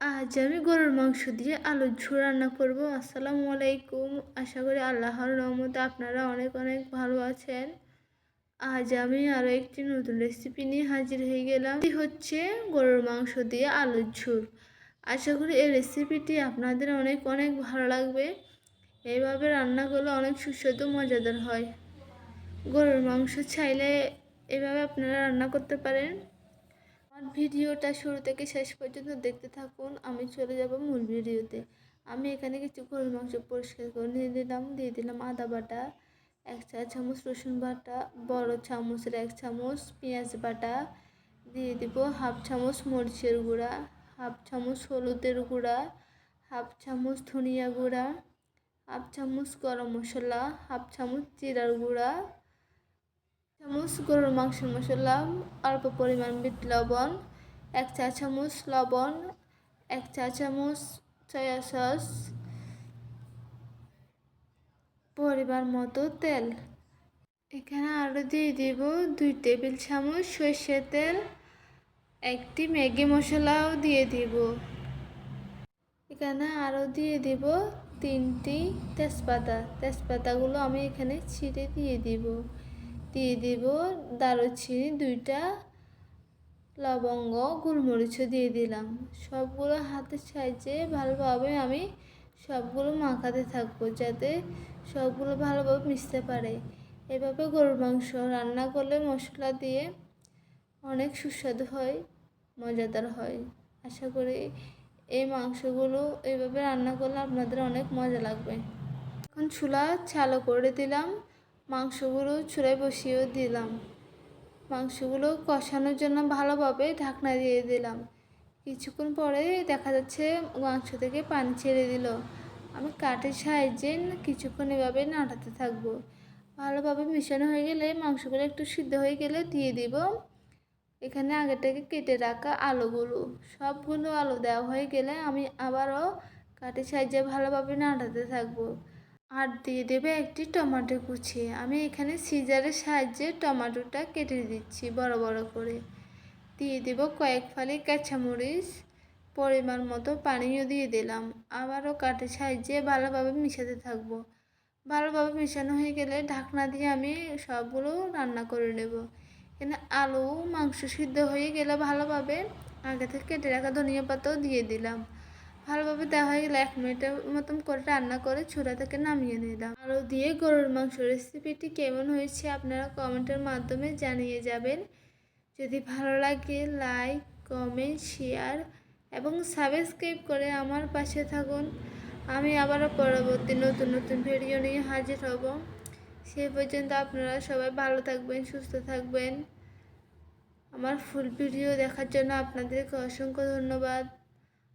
আজ আমি গরুর মাংস দিয়ে আলুর ঝোল রান্না করব। আসসালামু আলাইকুম। আশা করি আল্লাহর রহমতে আপনারা অনেক অনেক ভালো আছেন। আজ আমি আরও একটি নতুন রেসিপি নিয়ে হাজির হয়ে গেলাম। এটি হচ্ছে গরুর মাংস দিয়ে আলুর ঝোল। আশা করি এই রেসিপিটি আপনাদের অনেক অনেক ভালো লাগবে। এইভাবে রান্না করলে অনেক সুস্বাদু, মজাদার হয়। গরুর মাংস চাইলে এভাবে আপনারা রান্না করতে পারেন। আমার ভিডিওটা শুরু থেকে শেষ পর্যন্ত দেখতে থাকুন। আমি চলে যাব মূল ভিডিওতে। আমি এখানে কিছু গরুর মাংস পরিষ্কার করে নিয়ে দিলাম দিয়ে দিলাম আদা বাটা, এক চা চামচ রসুন বাটা, বড় চামচের এক চামচ পেঁয়াজ বাটা, দিয়ে দিব হাফ চামচ মরিচের গুঁড়া, হাফ চামচ হলুদের গুঁড়া, হাফ চামচ ধনিয়া গুঁড়া, হাফ চামচ গরম মশলা, হাফ চামচ জিরার গুঁড়া চামচ, গরুর মাংসের মশলা অল্প পরিমাণ বিট লবণ, এক চা চামচ লবণ, এক চা চামচ সয়া সস পরিবার মতো তেল। এখানে আরও দিয়ে দেব দুই টেবিল চামচ সর্ষের তেল, একটি ম্যাগি মশলাও দিয়ে দিব। এখানে আরও দিয়ে দিব তিনটি তেজপাতা। তেজপাতাগুলো আমি এখানে ছিঁড়ে দিয়ে দিব। দিয়ে দিব দারুচিনি দুইটা, লবঙ্গ, গোলমরিচও দিয়ে দিলাম। সবগুলো হাতের সাইজে ভালোভাবে আমি সবগুলো মাখাতে থাকব যাতে সবগুলো ভালোভাবে মিশতে পারে। এভাবে গরুর মাংস রান্না করলে মশলা দিয়ে অনেক সুস্বাদু হয়, মজাদার হয়। আশা করি এই মাংসগুলো এইভাবে রান্না করলে আপনাদের অনেক মজা লাগবে। এখন চুলা চালু করে দিলাম। মাংসগুলো চুলায় বসিয়েও দিলাম। মাংসগুলো কষানোর জন্য ভালোভাবে ঢাকনা দিয়ে দিলাম। কিছুক্ষণ পরে দেখা যাচ্ছে মাংস থেকে পানি ছেড়ে দিল। আমি কাঠের সাহায্যে কিছুক্ষণ এভাবে নাড়াতে থাকব। ভালোভাবে মিশানো হয়ে গেলে মাংসগুলো একটু সিদ্ধ হয়ে গেলে দিয়ে দিব। এখানে আগে থেকে কেটে রাখা আলুগুলো। সবগুলো আলু দেওয়া হয়ে গেলে আমি আবারও কাঠের সাহায্যে ভালোভাবে নাড়াতে থাকব। আর দিয়ে দেবে একটি টমেটো কুচি। আমি এখানে সিজারের সাহায্যে টমেটোটা কেটে দিচ্ছি বড় বড় করে। দিয়ে দেব কয়েক ফালি কাঁচামরিচ, পরিমাণ মতো পানিও দিয়ে দিলাম। আবারও কাঠের সাহায্যে ভালোভাবে মিশাতে থাকব। ভালোভাবে মেশানো হয়ে গেলে ঢাকনা দিয়ে আমি সবগুলো রান্না করে নেব। এখানে আলু, মাংস সিদ্ধ হয়ে গেলে ভালোভাবে আগে থেকে কেটে রাখা ধনিয়া পাতাও দিয়ে দিলাম। ভালোভাবে দেওয়া হয়ে গেলে এক মিনিটের মতন করে রান্না করে চূড়া থেকে নামিয়ে নিলাম আলু দিয়ে গরুর মাংস রেসিপিটি কেমন হয়েছে আপনারা কমেন্টের মাধ্যমে জানিয়ে যাবেন। যদি ভালো লাগে, লাইক, কমেন্ট, শেয়ার এবং সাবস্ক্রাইব করে আমার পাশে থাকুন। আমি আবারও পরবর্তী নতুন নতুন ভিডিও নিয়ে হাজির হব। সে পর্যন্ত আপনারা সবাই ভালো থাকবেন, সুস্থ থাকবেন। আমার ফুল ভিডিও দেখার জন্য আপনাদেরকে অসংখ্য ধন্যবাদ।